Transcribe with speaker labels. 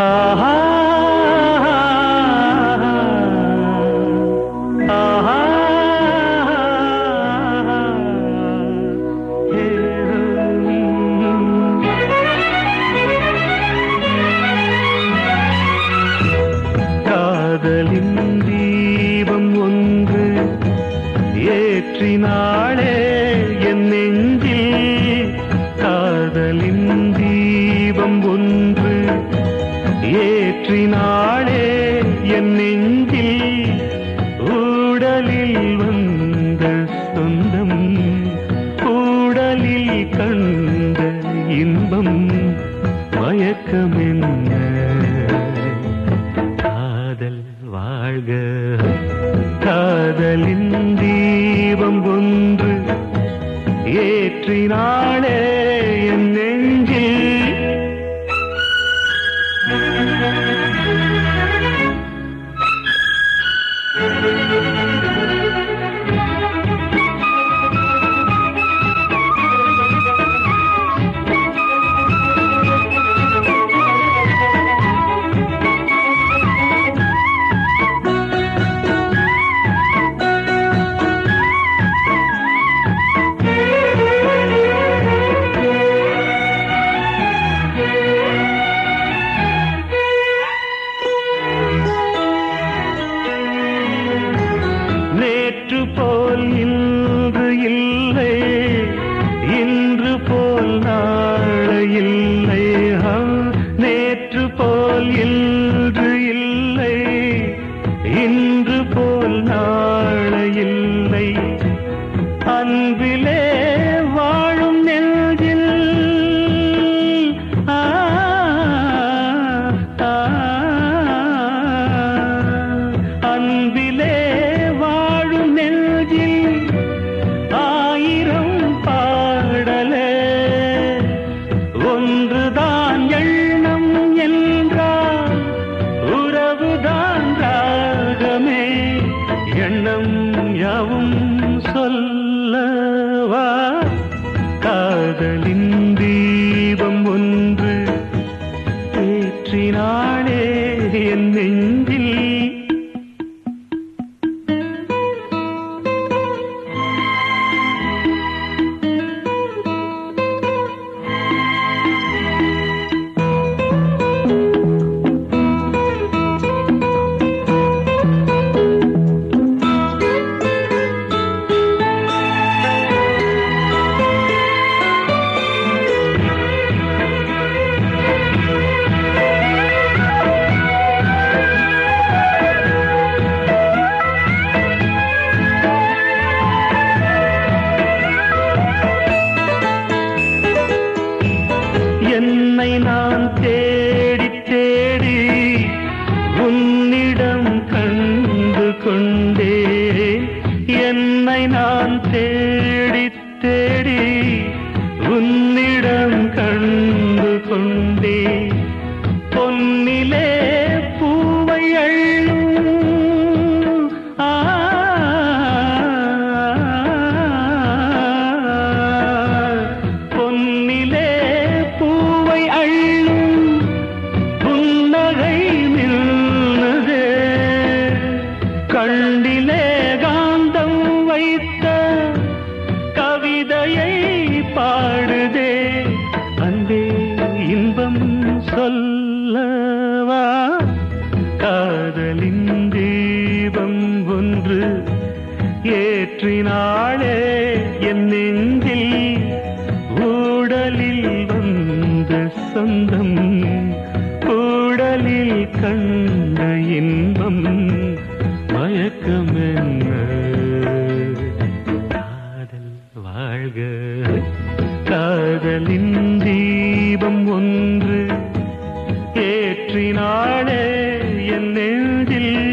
Speaker 1: ஆஹா காதலின் தீபம் ஒன்று ஏற்றினாளே என் நெஞ்சில். காதலின் தீபம் ஒன்று ஏற்றினாளே என் நெஞ்சில் ஊடலில் வந்த சொந்தம் ஊடலில் கண்ட இன்பம் மயக்கம் காதல் வாழ்க. காதலின் தீபம் ஒன்று ஏற்றினார் நேற்று போல் இன்று இல்லை. இன்று போல் நாளை இல்லை. அன்பிலே எண்ணம் யாவும் சொல்லவா? காதலின் தீபம் ஒன்று ஏற்றினாளே என் நான் தேடி ஏற்றினாளே என் நெஞ்சில் ஊடலில் வந்த சொந்தம். ஊடலில் கண்ட இன்பம் மயக்கம் காதல் வாழ்க. காதலின் தீபம் ஒன்று. ஏற்றினாளே என் நெஞ்சில்